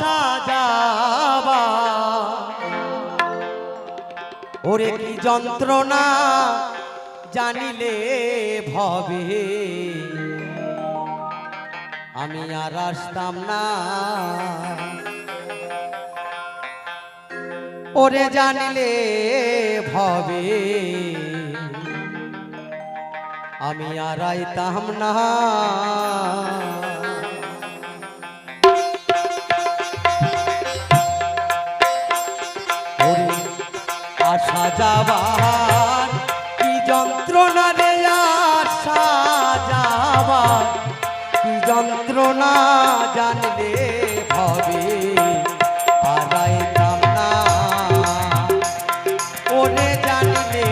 সাজাবা। ওরে কি যন্ত্রণা জানিলে ভবে? আমি আর আসতাম না। ওরে জানিলে ভবে? আমি আর আইতাম না। আসা যাবার, কি যন্ত্রণা রে আসা যাবার? কি যন্ত্রণা জানলে হবে আড়াইতাম না। ওরে জানলে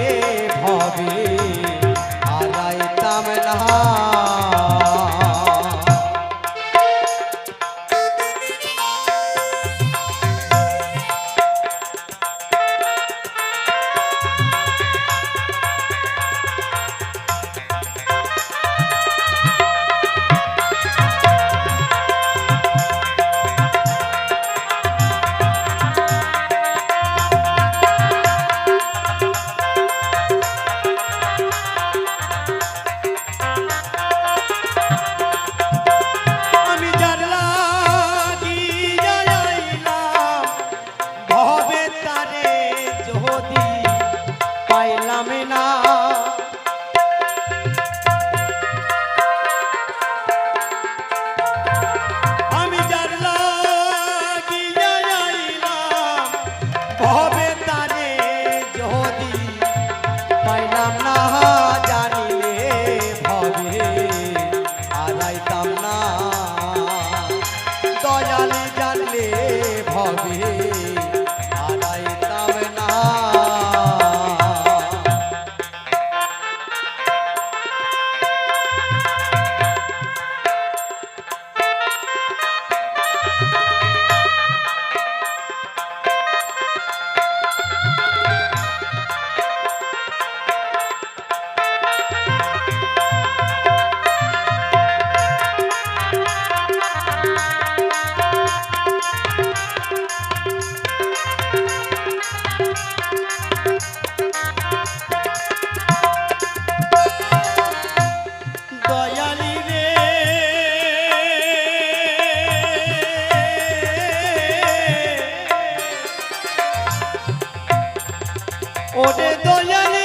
ওরে দয়ালে